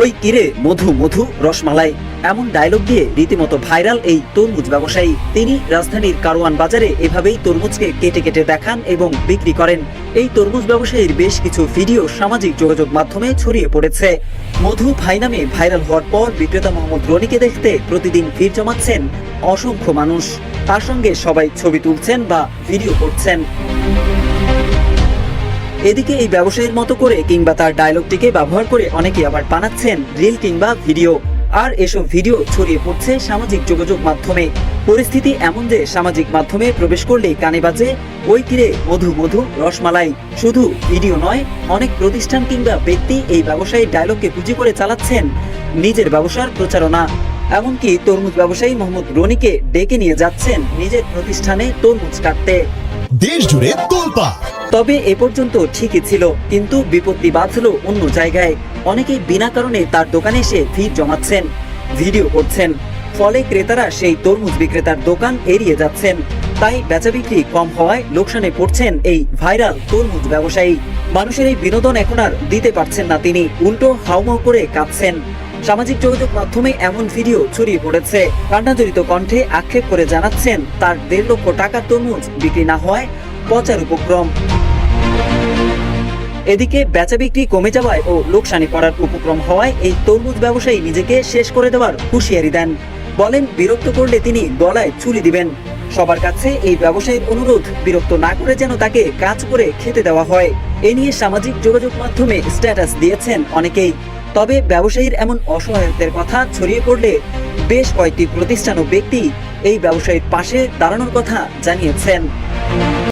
ওই কিরে মধু মধু রসমালাই এমন ডায়লগ দিয়ে রীতিমতো ভাইরাল এই তরমুজ ব্যবসায়ী। তিনি রাজধানীর কারওয়ান বাজারে এভাবেই তরমুজকে কেটে কেটে দেখান এবং বিক্রি করেন। এই তরমুজ ব্যবসায়ীর বেশ কিছু ভিডিও সামাজিক যোগাযোগ মাধ্যমে ছড়িয়ে পড়েছে। মধু ভাই নামে ভাইরাল হওয়ার পর বিক্রেতা মোহাম্মদ রনিকে দেখতে প্রতিদিন ভিড় জমাচ্ছেন অসংখ্য মানুষ। তার সঙ্গে সবাই ছবি তুলছেন বা ভিডিও করছেন। এদিকে এই ব্যবসায়ীর মতো করে কিংবা তার ডায়লগটিকে ব্যবহার করে অনেকে আবার বানাচ্ছেন রিল কিংবা ভিডিও আর এসব ভিডিও ছড়িয়ে পড়ছে সামাজিক যোগাযোগ মাধ্যমে। পরিস্থিতি এমন যে সামাজিক মাধ্যমে প্রবেশ করলেই কানে বাজে, ওই কিরে মধু মধু রসমালাই। শুধু ভিডিও নয়, অনেক প্রতিষ্ঠান কিংবা ব্যক্তি এই ব্যবসায়ীর ডায়লগকে পুঁজি করে চালাচ্ছেন নিজের ব্যবসার প্রচারণা। এমনকি তরমুজ ব্যবসায়ী মোহাম্মদ রনিকে ডেকে নিয়ে যাচ্ছেন নিজের প্রতিষ্ঠানে তরমুজ কাটতে। দেশ জুড়ে তোলপা তবে এ পর্যন্ত ঠিকই ছিল, কিন্তু বিপত্তি বাঁধল অন্য জায়গায়। অনেকেই বিনা কারণে তার দোকানে এসে ভিড় জমাচ্ছেন, ভিডিও করছেন, ফলে ক্রেতারা সেই তরমুজ বিক্রেতার দোকান এড়িয়ে যাচ্ছেন। তাই বেচা বিক্রি কম হওয়ায় লোকসানে পড়ছেন এই ভাইরাল তরমুজ ব্যবসায়ী। মানুষের এই বিনোদন এখন আর দিতে পারছেন না তিনি, উল্টো হাউমাউ করে কাঁদছেন। সামাজিক যোগাযোগ মাধ্যমে এমন ভিডিও ছড়িয়ে পড়েছে। কান্নাজড়িত কণ্ঠে আক্ষেপ করে জানাচ্ছেন, তার দেড় লক্ষ টাকার তরমুজ বিক্রি না হওয়ায় পচার উপক্রম। এদিকে বেচা বিক্রি কমে যাওয়ায় ও লোকসানি করার উপক্রম হওয়ায় এই তরমুজ ব্যবসায়ী নিজেকে শেষ করে দেওয়ার হুঁশিয়ারি দেন। বলেন, বিরক্ত করলে তিনি গলায় চুরি দিবেন। সবার কাছে এই ব্যবসায়ীর অনুরোধ, বিরক্ত না করে যেন তাকে কাজ করে খেতে দেওয়া হয়। এ নিয়ে সামাজিক যোগাযোগ মাধ্যমে স্ট্যাটাস দিয়েছেন অনেকেই। তবে ব্যবসায়ীর এমন অসহায়ত্বের কথা ছড়িয়ে পড়লে বেশ কয়েকটি প্রতিষ্ঠান ও ব্যক্তি এই ব্যবসায়ীর পাশে দাঁড়ানোর কথা জানিয়েছেন।